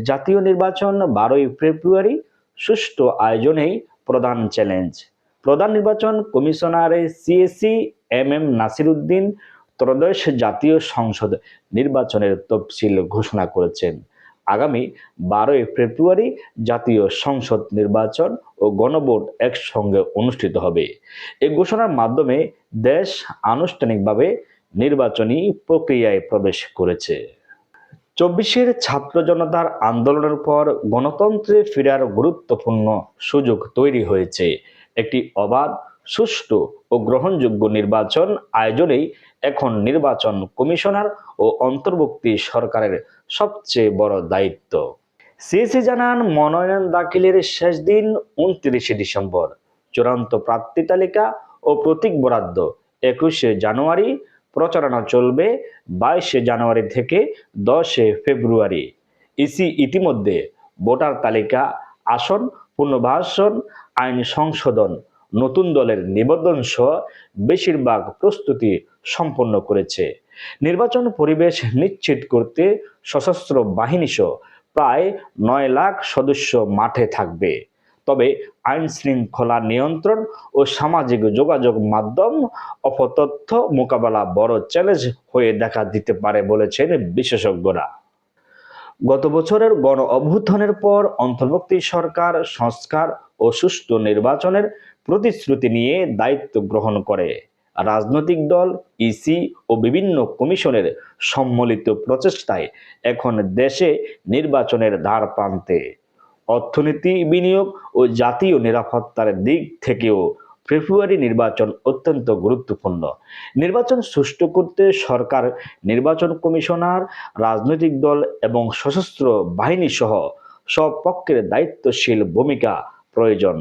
জাতীয় নির্বাচন বারোই ফেব্রুয়ারি সুষ্ঠু আয়োজনেই প্রধান চ্যালেঞ্জ। প্রধান নির্বাচন commissioner CEC M M Nasiruddin ত্রয়োদশ জাতীয় সংসদ নির্বাচনের তফসিল ঘোষণা করেছেন। আগামী বারোই ফেব্রুয়ারি জাতীয় সংসদ নির্বাচন ও গণভোট একসঙ্গে অনুষ্ঠিত হবে। এই ঘোষণার মাধ্যমে দেশ আনুষ্ঠানিকভাবে নির্বাচনী প্রক্রিয়ায় প্রবেশ করেছে। চব্বিশের ছাত্র জনতার আন্দোলনের পর গণতন্ত্রে ফেরার গুরুত্বপূর্ণ সুযোগ তৈরি হয়েছে। একটি অবাধ, সুষ্ঠু ও গ্রহণযোগ্য নির্বাচন আয়োজনেই এখন নির্বাচন কমিশনার ও অন্তর্বর্তী সরকারের সবচেয়ে বড় দায়িত্ব। সিএসি জানান, মনোনয়ন দাখিলের শেষ দিন উনত্রিশে ডিসেম্বর। চূড়ান্ত প্রার্থী তালিকা ও প্রতীক বরাদ্দ একুশে জানুয়ারি প্রচারণা চলবে বাইশে জানুয়ারি থেকে দশে ফেব্রুয়ারি। ইসি ইতিমধ্যে ভোটার তালিকা, আসন, পুনর্বাসন, আইন সংশোধন, নতুন দলের নিবন্ধন সহ বেশিরভাগ প্রস্তুতি সম্পন্ন করেছে। নির্বাচন পরিবেশ নিশ্চিত করতে সশস্ত্র বাহিনী সহ প্রায় নয় লাখ সদস্য মাঠে থাকবে। তবে আইন শৃঙ্খলা নিয়ন্ত্রণ ও সামাজিক যোগাযোগ মাধ্যম অপতথ্য মোকাবেলা বড় চ্যালেঞ্জ হয়ে দেখা দিতে পারে বলেছেন বিশেষজ্ঞরা। গত বছরের গণ অভ্যুত্থানের পর অন্তর্বর্তী সরকার সংস্কার ও সুষ্ঠু নির্বাচনের প্রতিশ্রুতি নিয়ে দায়িত্ব গ্রহণ করে। রাজনৈতিক দল, ইসি ও বিভিন্ন কমিশনের সম্মিলিত প্রচেষ্টায় এখন দেশে নির্বাচনের ধার প্রান্তে। অর্থনীতি বিনিয়োগ ও জাতীয় নিরাপত্তার দিক থেকেও ফেব্রুয়ারি নির্বাচন অত্যন্ত গুরুত্বপূর্ণ। নির্বাচন সুষ্ঠু করতে সরকার, নির্বাচন কমিশনার, রাজনৈতিক দল এবং সশস্ত্র বাহিনী সহ সব পক্ষের দায়িত্বশীল ভূমিকা প্রয়োজন।